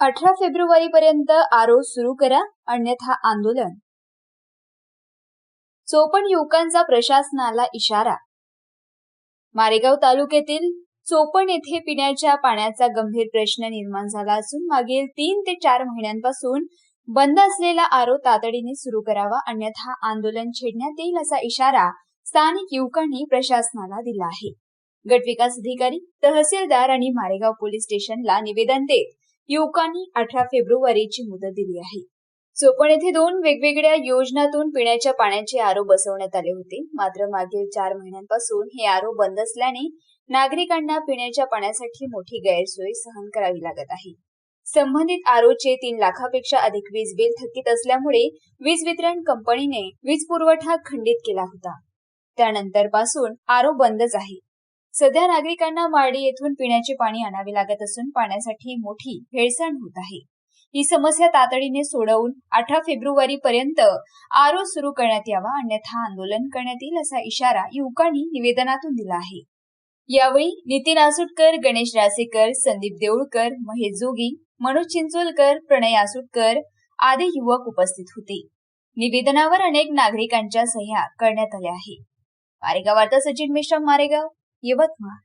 अठरा फेब्रुवारी पर्यंत आरो सुरू करा अन्यथा आंदोलन. चोपण युवकांचा प्रशासनाला इशारा. मारेगाव तालुक्यातील चोपण येथे पिण्याच्या पाण्याचा गंभीर प्रश्न निर्माण झाला असून मागील तीन ते चार महिन्यांपासून बंद असलेला आरो तातडीने सुरू करावा अन्यथा आंदोलन छेडण्यात येईल असा इशारा स्थानिक युवकांनी प्रशासनाला दिला आहे. गटविकास अधिकारी तहसीलदार आणि मारेगाव पोलीस स्टेशनला निवेदन देत युवकांनी अठरा फेब्रुवारीची मुदत दिली आहे. चोपण येथे दोन वेगवेगळ्या योजनातून पिण्याच्या पाण्याचे आरो बसवण्यात आले होते. मात्र मागील चार महिन्यांपासून हे आरो बंद असल्याने नागरिकांना पिण्याच्या पाण्यासाठी मोठी गैरसोय सहन करावी लागत आहे. संबंधित आरोचे तीन लाखापेक्षा अधिक वीज बिल थकीत असल्यामुळे वीज वितरण कंपनीने वीज पुरवठा खंडित केला होता. त्यानंतरपासून आरो बंदच आहे. सध्या नागरिकांना माडी येथून पिण्याचे पाणी आणावे लागत असून पाण्यासाठी मोठी भेळसाण होत आहे. ही समस्या तातडीने सोडवून अठरा फेब्रुवारी पर्यंत आरो सुरू करण्यात यावा अन्यथा आंदोलन करण्यात येईल असा इशारा युवकांनी निवेदनातून दिला आहे. यावेळी नितीन आसुटकर गणेश रासेकर संदीप देऊळकर महेश जोगी मनोज चिंचोलकर प्रणय आसुटकर आदी युवक उपस्थित होते. निवेदनावर अनेक नागरिकांच्या सह्या करण्यात आल्या आहे मारेगाव वार्ता सचिन मेश्राम मारेगाव. Еватма.